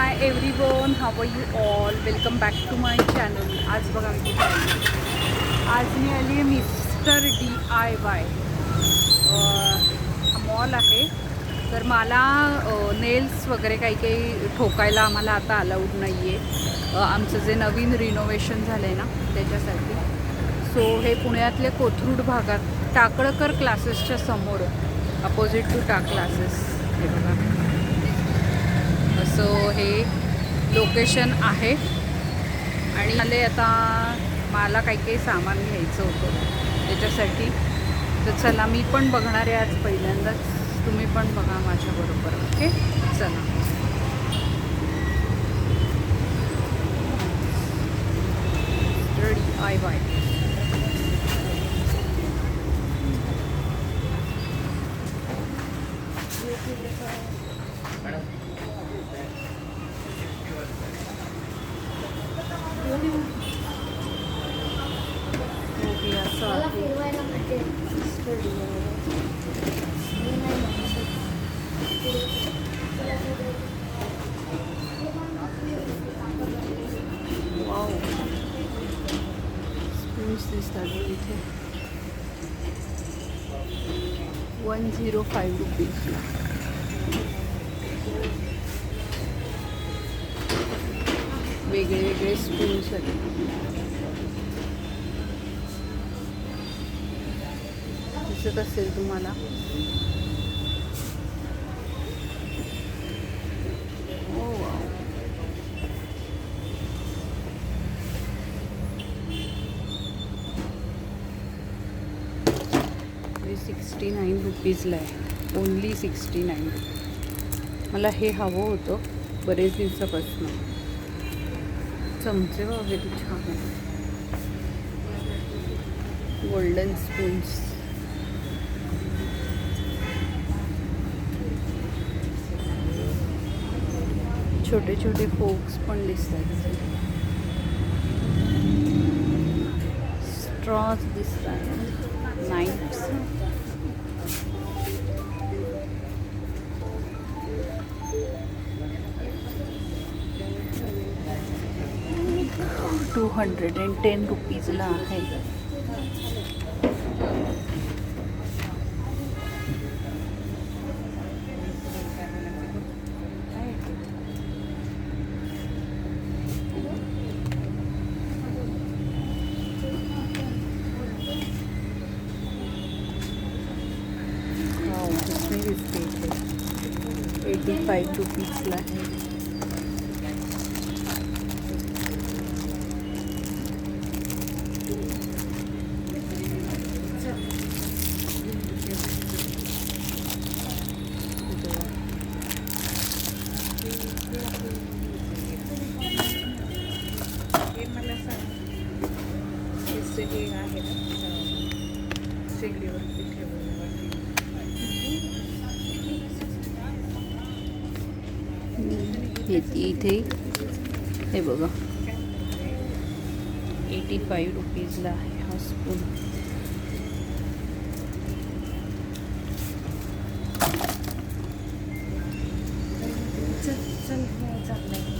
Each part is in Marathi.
Hi everyone how you all welcome back to my channel आज बघा मी आज मी आली आहे mister D I Y mall आहे. तर मला नेल्स वगैरे काही काही ठोकायला आम्हाला आता अलाउड नाही आहे आमचं जे नवीन रिनोव्हेशन झालं आहे ना त्याच्यासाठी. सो हे पुण्यातल्या कोथरूड भागात टाकळकर क्लासेसच्या समोर अपोजिट टू टाक क्लासेस हे बघा. असं हे लोकेशन आहे. आणि आले आता मला काही काही सामान घ्यायचं होतं त्याच्यासाठी. तर चला मी पण बघणार आहे आज पहिल्यांदाच. तुम्ही पण बघा माझ्याबरोबर ओके? चला. आय बाय ओके असं मला आहे फिरवायला मजा स्टडी मी नाही वाव स्पून्स दिसतात इथे वन झिरो फाईव्ह रुपीजला वेगळे वेगळे स्पून्स आहेत दिसत असेल तुम्हाला ओ वाव हे सिक्स्टी नाईन रुपीजला आहे. ओन्ली सिक्स्टी नाईन मला हे हवं होतं बरेच दिवसापासून. चमचे वगैरे छान आहे. गोल्डन स्पून्स छोटे छोटे फोक्स पण दिसतात. स्ट्रॉज दिसतात. नाईट्स हंड्रेड अँड टेन रुपीजला आहे. एटी फाईव्ह रुपीजला आहे. हे बघा. एटी फाईव्ह रुपीजला आहे हा स्पून चल चल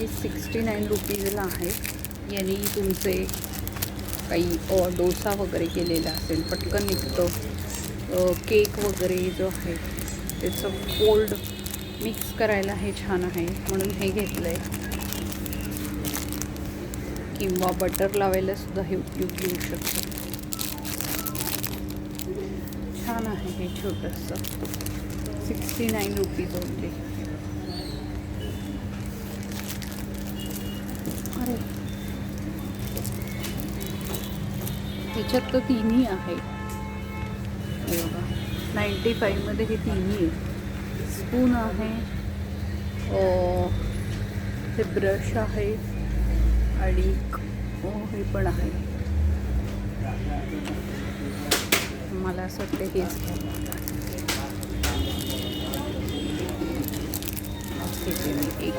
हे सिक्स्टी नाईन रुपीजला आहे. यांनी तुमचे काही डोसा वगैरे केलेला असेल पटकन निघतं. केक वगैरे जो आहे त्याचं फोल्ड मिक्स करायला हे छान आहे म्हणून हे घेतलं आहे किंवा बटर लावायला सुद्धा हे उपयोग येऊ शकतं. छान आहे हे छोटंसं. सिक्स्टी नाईन रुपीज ओनली ह्याच्यात तर तिन्ही आहे. बघा नाईन्टी फाईव्हमध्ये हे तिन्ही आहे. स्पून आहे. हे ब्रश आहे. आणि हे पण आहे. मला असं वाटतं हेच घेते मी एक.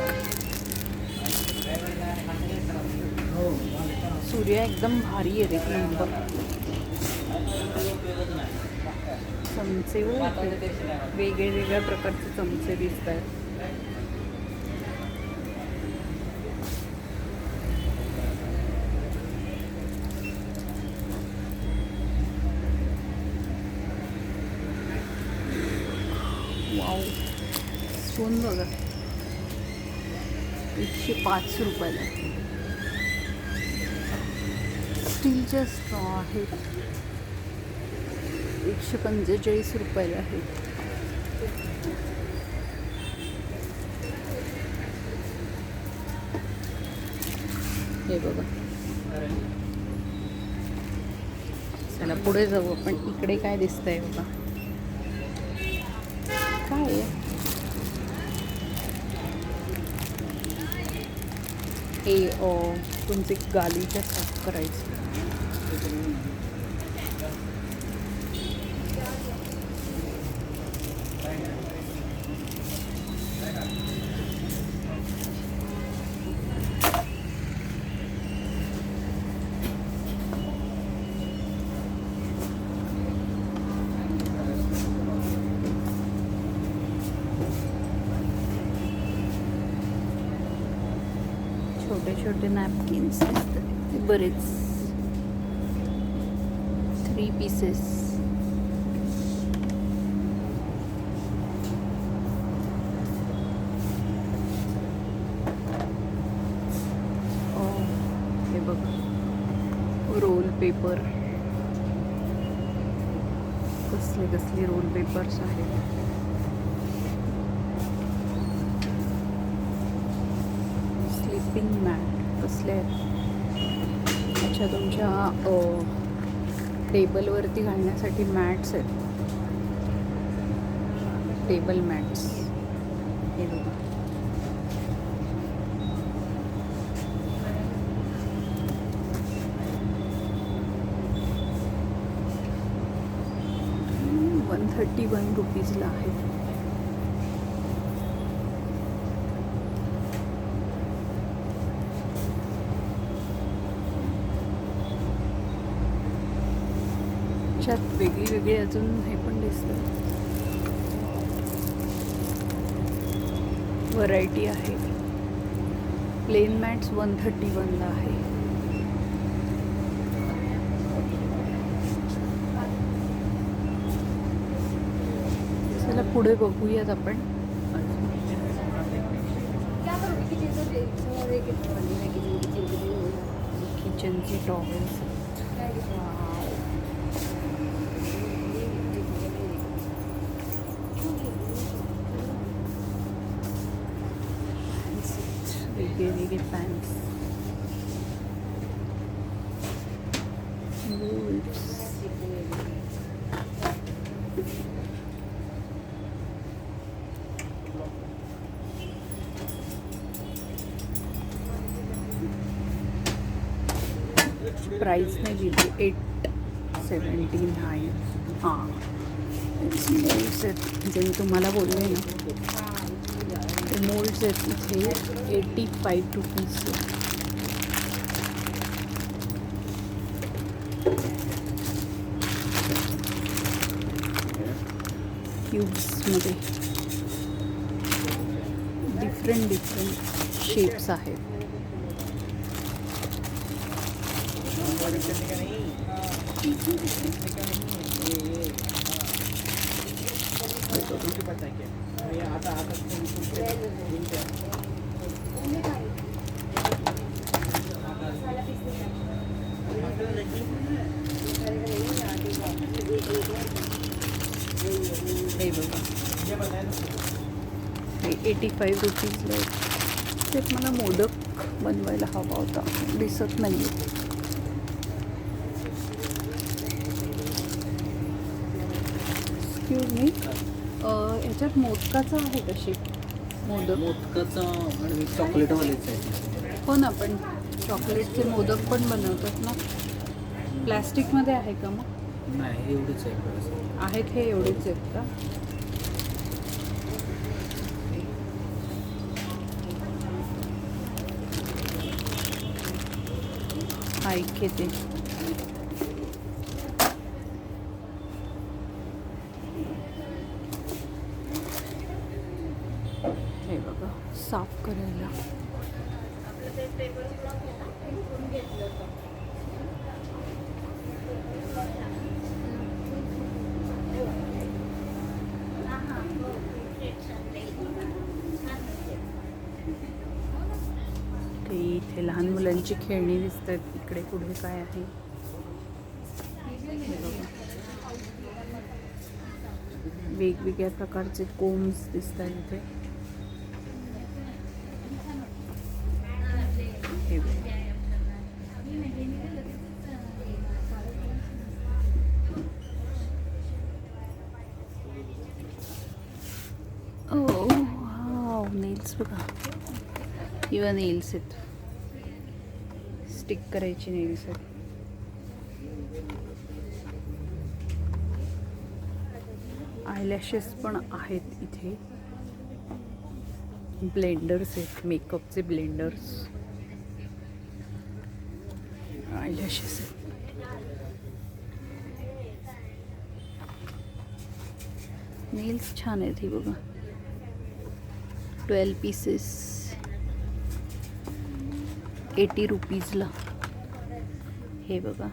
सूर्य एकदम भारी आहे एक नंबर. चमचे वेगळे वेगळ्या प्रकारचे चमचे दिसत आहेत वाव. स्पून बघा. एकशे पाच रुपयाला. स्टीलच्या स्ट्रॉ आहेत. एकशे पंचेचाळीस रुपयाला आहेत. हे बघा. चला पुढे जाऊ आपण. इकडे काय दिसतंय बघा. काय हे तुमचे गालीच्या साफ करायचं. छोटे छोटे नॅपकिन्स ते बरेच. पीसेस रोल पेपर कसले कसले रोल पेपर्स स्लीपिंग मॅट कसले अच्छा तुमच्या टेबलवरती घालण्यासाठी मॅट्स आहेत. Table mats. हे बघा. वन थर्टी वन रुपीजला आहे. वेगळी अजून हे पण दिसतं. व्हरायटी आहे. प्लेन मॅट्स वन थर्टी वनला आहे. चला पुढे बघूयात आपण. किचनचे टॉवेल्स वेगळे वेगळे पॅन्स प्राईस नाही दिली एट सेवन्टी नाईन हां. मोल्ड्स आहेत जे मी तुम्हाला बोलले ना. ते मोल्ड्स आहेत इथे एटी फाईव्ह रुपीज क्यूब्समध्ये डिफरंट डिफरंट शेप्स आहेत एटी फाईव्ह रुपीजला एक. मला मोदक बनवायला हवा होता. दिसत नाही आहे एक्सक्यूज मी याच्यात मोदकाचं आहे कशी मोदक. मोदकाचा आणि चॉकलेटवालेच आहे. हो ना पण चॉकलेटचे मोदक पण बनवतात ना. प्लॅस्टिकमध्ये आहे का मग? नाही एवढंच आहे. आहेत हे एवढेच आहेत का? ऐक ते हे बघा साफ करायला ते इथे लहान मुलांची खेळणी दिसत आहेत इकडे पुढे काय आहे? वेगवेगळ्या प्रकारचे कोम्स दिसत oh, आहेत इथे. नेल्स बघा. किंवा नेल्स आहेत. स्टिक करायची नाही आहेत आयलॅशेस पण आहेत इथे. ब्लेंडर्स आहेत मेकअपचे ब्लेंडर्स आयलॅशेस आहेत. नेल्स छान आहेत ही बघा. ट्वेल्व पीसेस एटी रुपीजला हे बघा.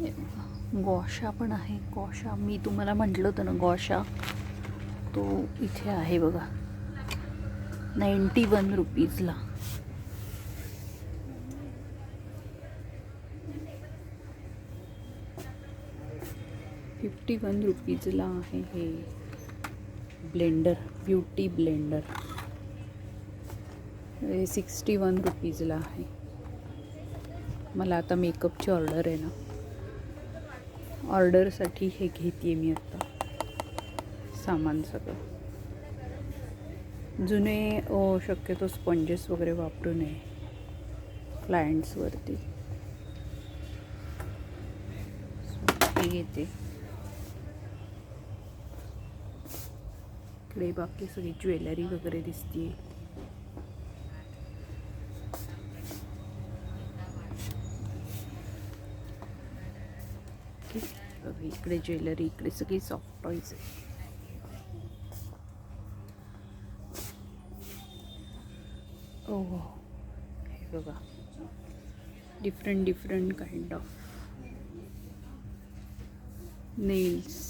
बघा. गॉशा पण आहे. गॉशा मी तुम्हाला म्हटलं होतं ना गॉशा तो इथे आहे बघा. नाईंटी वन रुपीजला फिफ्टी वन रुपीजला आहे हे. ब्लेंडर ब्युटी ब्लेंडर हे सिक्स्टी वन रुपीजला आहे. मला आता मेकअपची ऑर्डर आहे ना. ऑर्डरसाठी हे घेते मी आत्ता सामान सगळं. जुने शक्यतो स्पंजेस वगैरे वापरू नये. क्लायंट्सवरती घेते. इकडे बाकी सगळी ज्वेलरी वगैरे दिसते इकडे ज्वेलरी, इकडे सॉफ्ट बघा. Different different kind of nails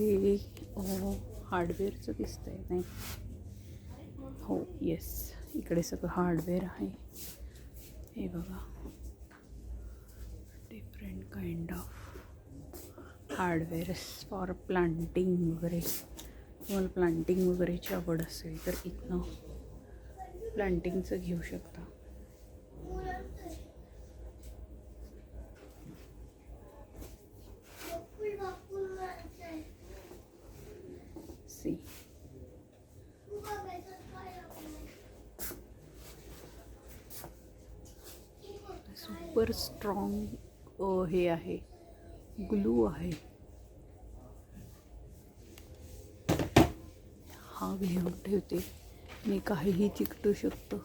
हे हार्डवेअरचं दिसतंय नाही? हो येस इकडे सगळं हार्डवेअर आहे. हे बघा. Different kind of hardwares for planting वगैरे. तुम्हाला प्लांटिंग वगैरेची आवड असेल तर इथनं प्लांटिंगचं घेऊ शकता सी सुपर स्ट्रॉंग हे आहे. ग्लू आहे. हा घेऊन ठेवते. मी काहीही चिकटू शकतो.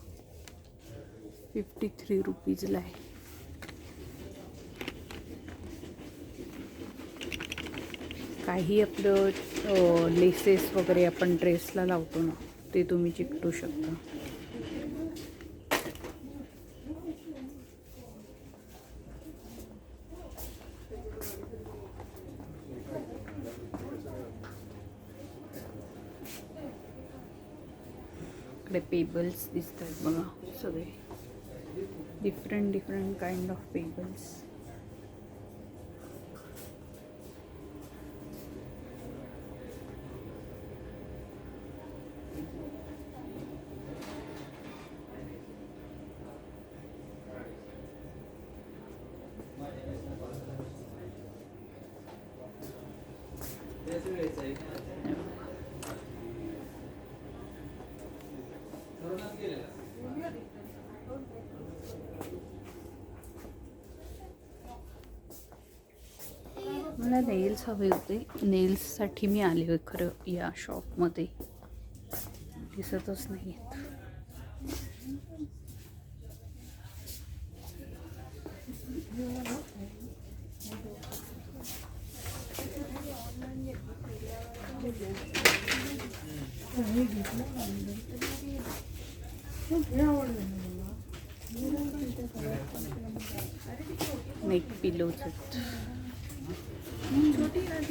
फिफ्टी थ्री रुपीजला आहे. काही आपलं लेसेस वगैरे आपण ड्रेसला लावतो ना ते तुम्ही चिकटू शकता. इकडे पेबल्स दिसत आहेत बघा सगळे different different kind of pebbles मला नेल्स हवे होते. नेल्ससाठी मी आले होते खरं या शॉपमध्ये दिसतच नाही आहेत नेक पिलोज आहेत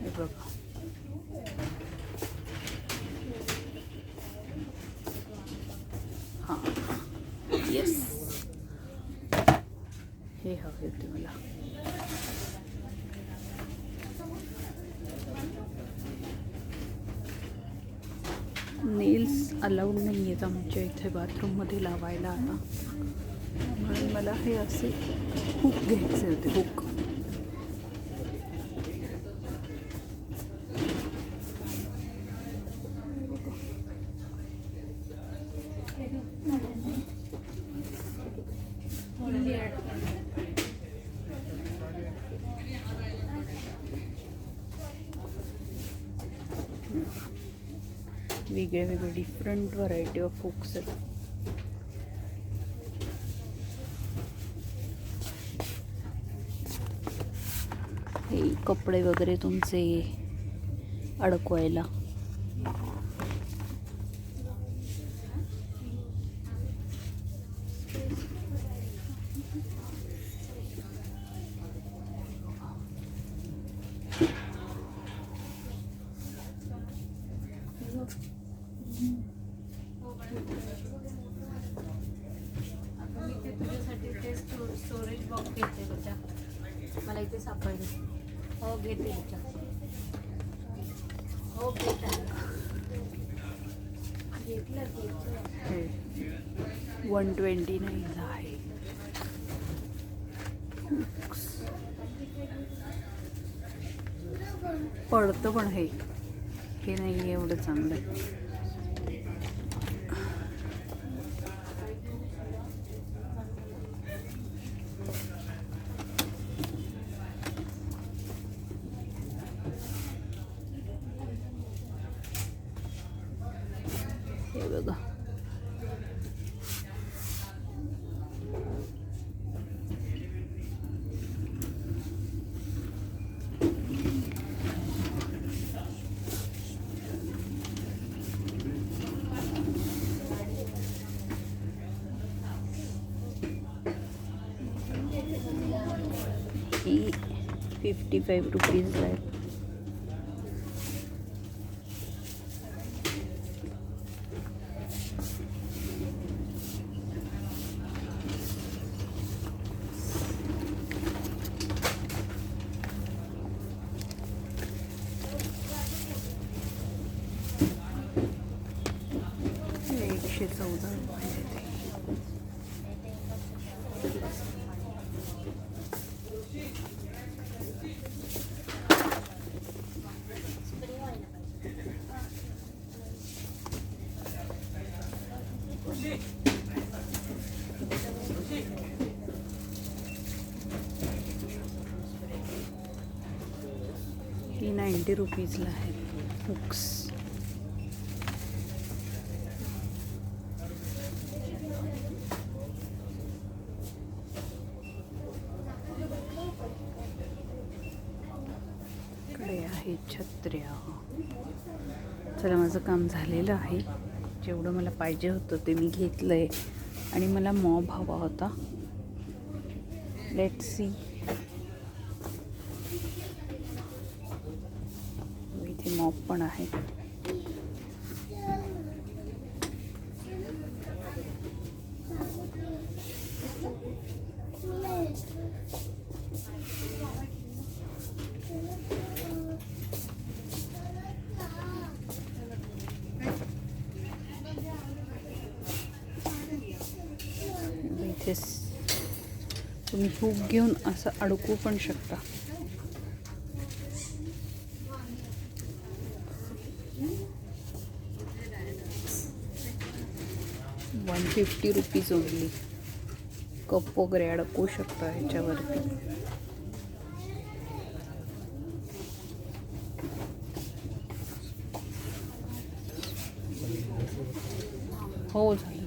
हे बघा हां येस हे हवे होते मला नेल्स अलाउड नाही आहेत आमच्या इथे बाथरूममध्ये लावायला आता. म्हणून मला हे असे हुक घ्यायचे होते हुक वेगळे वेगळे डिफरंट व्हरायटी ऑफ हुक्स आहेत. हे कपडे वगैरे तुमचे अडकवायला मी ते तुझ्यासाठी ते स्टोरेज बॉक्स घेते तुझ्या मला इथे सापडले हो घेते तुझ्या हो घेते घेतलं घेतलं हे वन ट्वेंटी नाईनला आहे पडतं पण हे हे नाही आहे एवढं चांगलं फिफ्टी फाईव्ह रुपीजला आहे. नाईंटी रुपीजला आहेत बुक्सकडे आहेत छत्र्या. चला माझं काम झालेलं आहे. जेवढं मला पाहिजे होतं ते मी घेतलं आहे आणि मला मॉब हवा होता. लेट सी इथे मॉप पण आहे. इथे तुम्ही हूक घेऊन असं अडकू पण शकता. One fifty rupees only cup वगैरे अडकू शकता ह्याच्यावरती हो झालं.